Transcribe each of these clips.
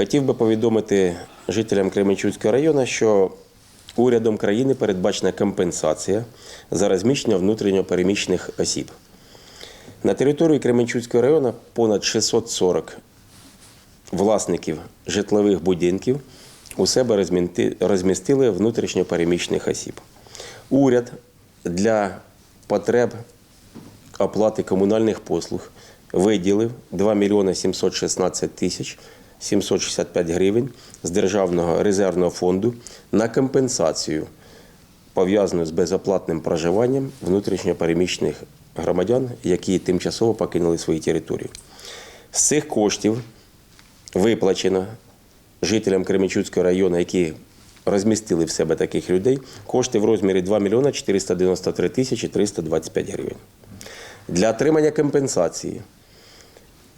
Хотів би повідомити жителям Кременчуцького району, що урядом країни передбачена компенсація за розміщення внутрішньо переміщених осіб. На території Кременчуцького району понад 640 власників житлових будинків у себе розмістили внутрішньо переміщених осіб. Уряд для потреб оплати комунальних послуг виділив 2 мільйони 716 тисяч 765 гривень з Державного резервного фонду на компенсацію, пов'язану з безоплатним проживанням внутрішньопереміщених громадян, які тимчасово покинули свої території. З цих коштів виплачено жителям Кременчуцького району, які розмістили в себе таких людей, кошти в розмірі 2 мільйона 493 тисячі 325 гривень. Для отримання компенсації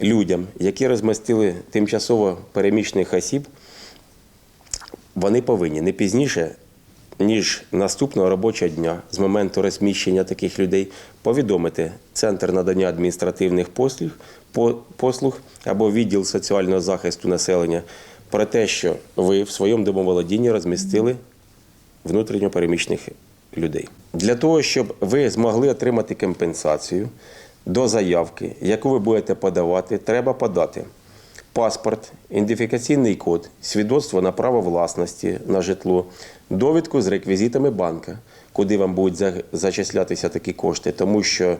людям, які розмістили тимчасово переміщених осіб, вони повинні не пізніше, ніж наступного робочого дня з моменту розміщення таких людей, повідомити Центр надання адміністративних послуг, послуг або відділ соціального захисту населення про те, що ви в своєму домоволодінні розмістили внутрішньо переміщених людей. Для того, щоб ви змогли отримати компенсацію до заявки, яку ви будете подавати, треба подати паспорт, ідентифікаційний код, свідоцтво на право власності на житло, довідку з реквізитами банка, куди вам будуть за- зачислятися такі кошти, тому що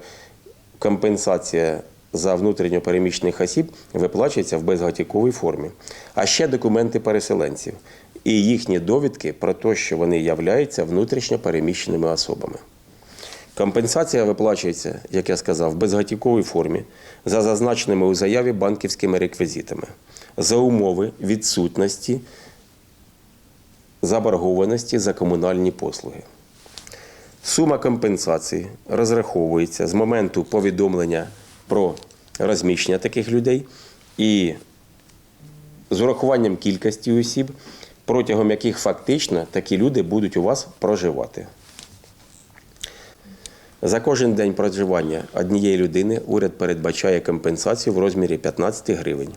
компенсація за внутрішньо переміщених осіб виплачується в безготівковій формі. А ще документи переселенців і їхні довідки про те, що вони являються внутрішньо переміщеними особами. Компенсація виплачується, як я сказав, в безготівковій формі за зазначеними у заяві банківськими реквізитами за умови відсутності заборгованості за комунальні послуги. Сума компенсації розраховується з моменту повідомлення про розміщення таких людей і з урахуванням кількості осіб, протягом яких фактично такі люди будуть у вас проживати. За кожен день проживання однієї людини уряд передбачає компенсацію в розмірі 15 гривень.